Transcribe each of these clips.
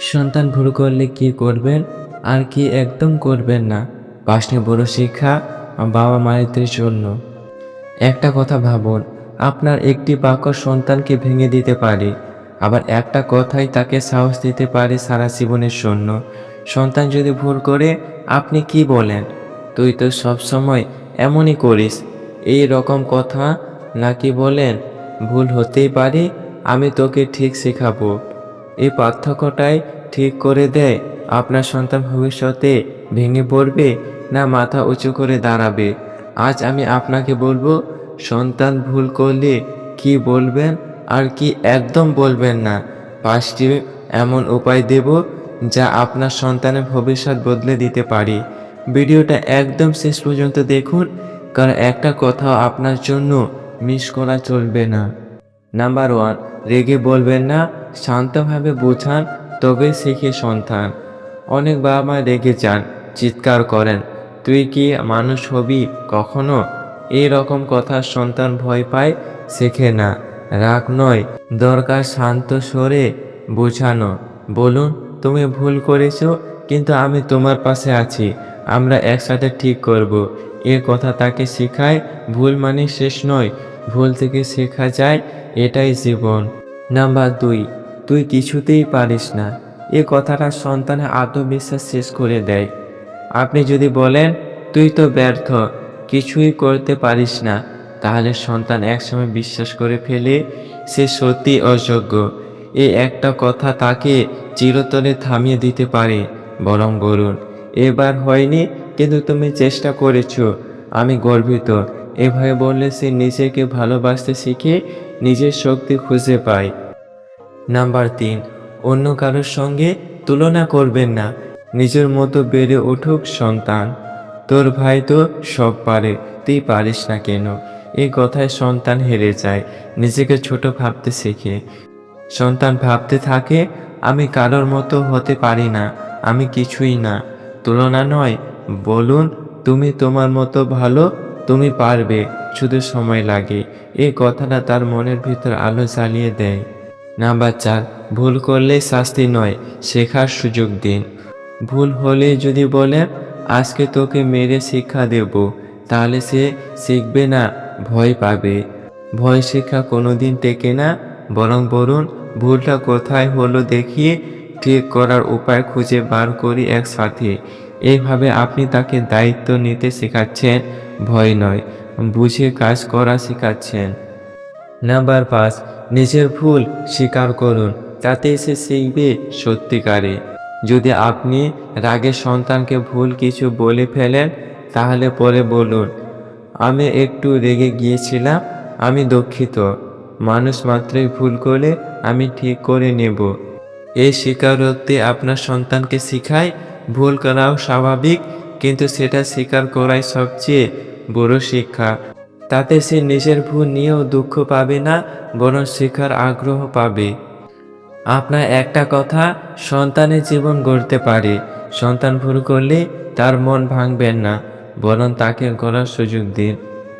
সন্তান ভুল করলে কি করবেন? আর কি একদম করবেন না? পাশে বড় শিক্ষা, বাবা মায়েদের জন্য। একটা কথা ভাবুন, আপনার একটি বাক্য সন্তানকে ভেঙে দিতে পারে, আবার একটা কথাই তাকে সাহস দিতে পারে সারা জীবনের জন্য। সন্তান যদি ভুল করে, আপনি কি বলেন? তুই তো সব সময় এমনই করিস। এই রকম কথা নাকি বলেন, ভুল হতেই পারে, আমি তোকে ঠিক শেখাবো। এই পার্থক্যটাই ঠিক করে দেয়। আপনার সন্তান ভবিষ্যতে ভেঙে পড়বে না মাথা উঁচু করে দাঁড়াবে। আজ আমি আপনাকে বলব, সন্তান ভুল করলে কি বলবেন আর কি একদম বলবেন না। পাঁচটি এমন উপায় দেব যা আপনার সন্তানের ভবিষ্যৎ বদলে দিতে পারি। ভিডিওটা একদম শেষ পর্যন্ত দেখুন, কারণ একটা কথাও আপনার জন্য মিস করা চলবে না। নাম্বার ওয়ান রেগে বলবেন না, শান্তভাবে বোঝান, তবে শিখে সন্তান অনেক বাবা মা রেগে যান, চিৎকার করেন, তুই কি মানুষ হবি কখনো? এই রকম কথা সন্তান ভয় পায়, শেখে না। রাগ নয়, দরকার শান্ত স্বরে বোঝানো। বলুন, তুমি ভুল করেছ, কিন্তু আমি তোমার পাশে আছি, আমরা একসাথে ঠিক করব। এর কথা তাকে শেখায়, ভুল মানে শেষ নয় ভুল থেকে শেখা যায়, এটাই জীবন। নাম্বার দুই, তুই কিছুতেই পারিস না। এ কথাটা সন্তানের আত্মবিশ্বাস শেষ করে দেয়। আপনি যদি বলেন, তুই তো ব্যর্থ, কিছুই করতে পারিস না, তাহলে সন্তান একসময় বিশ্বাস করে ফেলে সে সত্যি অযোগ্য। এই একটা কথা তাকে চিরতরে থামিয়ে দিতে পারে, বরং বলুন, এবার হয়নি, কিন্তু তুমি চেষ্টা করেছ, আমি গর্বিত। এভাবে বললে সে নিজেকে ভালোবাসতে শিখে নিজের শক্তি খুঁজে পায়। নাম্বার তিন, অন্য কারোর সঙ্গে তুলনা করবেন না। নিজের মতো বেড়ে উঠুক সন্তান। তোর ভাই তো সব পারে, তুই পারিস না কেন? এই কথায় সন্তান হেরে যায়, নিজেকে ছোট ভাবতে শেখে। সন্তান ভাবতে থাকে, আমি কারোর মতো হতে পারি না, আমি কিছুই না। তুলনা নয়, বলুন, তুমি তোমার মতো ভালো তুমি পারবে শুধু সময় লাগে। এই কথাটা তার মনের ভিতর আলো জ্বালিয়ে দেয়। নাম্বার চার, ভুল করলে শাস্তি নয়, শেখার সুযোগ দিন। ভুল হলে যদি বলে, আজকে তোকে মেরে শিক্ষা দেব তাহলে সে শিখবে না, ভয় পাবে। ভয় শিক্ষা কোনোদিন টেকে না, বরং বলুন ভুলটা কোথায় হলো দেখিয়ে ঠিক করার উপায় খুঁজে বার করি একসাথে এইভাবে আপনি তাকে দায়িত্ব নিতে শেখাচ্ছেন, ভয় নয়, বুঝে কাজ করা শেখাচ্ছেন। নাম্বার পাঁচ, নিজের ভুল স্বীকার করুন, তাতে সে শিখবে সত্যিকারে। যদি আপনি রাগে সন্তানকে ভুল কিছু বলে ফেলেন, তাহলে পরে বলুন, আমি একটু রেগে গিয়েছিলাম, আমি দুঃখিত। মানুষ মাত্রই ভুল করে আমি ঠিক করে নেব। এই স্বীকারোক্তি আপনার সন্তানকে শেখায় ভুল করাও স্বাভাবিক, কিন্তু সেটা স্বীকার করাই সবচেয়ে বড় শিক্ষা। তাতে সে নিজের ভুল নিয়েও দুঃখ পাবে না, বরং শেখার আগ্রহ পাবে। আপনার একটা কথা, সন্তানের জীবন গড়তে পারে। সন্তান ভুল করলে তার মন ভাঙবেন না, বরং তাকে গড়ার সুযোগ দিন।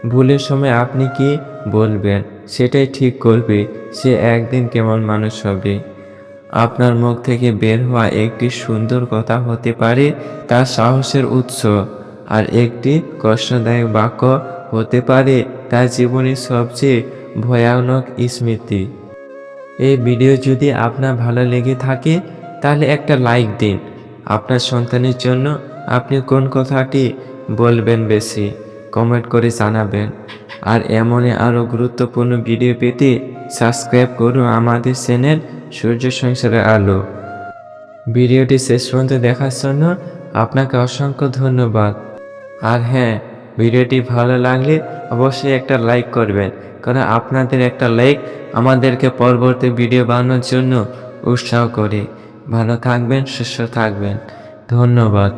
ভুলের সময় আপনি কি বলবেন? সেটাই ঠিক করবে, সে একদিন কেমন মানুষ হবে। আপনার মুখ থেকে বের হওয়া একটি সুন্দর কথা হতে পারে তার সাহসের উৎস। আর একটি কষ্টদায়ক বাক্য হতে পারে তার জীবনের সবচেয়ে ভয়ানক স্মৃতি। এই ভিডিও যদি আপনার ভালো লেগে থাকে, তাহলে একটা লাইক দিন। আপনার সন্তানের জন্য আপনি কোন কথাটি বলবেন বেশি, কমেন্ট করে জানাবেন। আর এমনই আরও গুরুত্বপূর্ণ ভিডিও পেতে সাবস্ক্রাইব করুন আমাদের চ্যানেল সূর্য সংসারের আলো। ভিডিওটি শেষ পর্যন্ত দেখার জন্য আপনাকে অসংখ্য ধন্যবাদ। আর হ্যাঁ ভিডিওটি ভালো লাগলে অবশ্যই একটা লাইক করবেন, কারণ আপনাদের একটা লাইক আমাদেরকে পরবর্তী ভিডিও বানানোর জন্য উৎসাহ করে। ভালো থাকবেন, সুস্থ থাকবেন। ধন্যবাদ।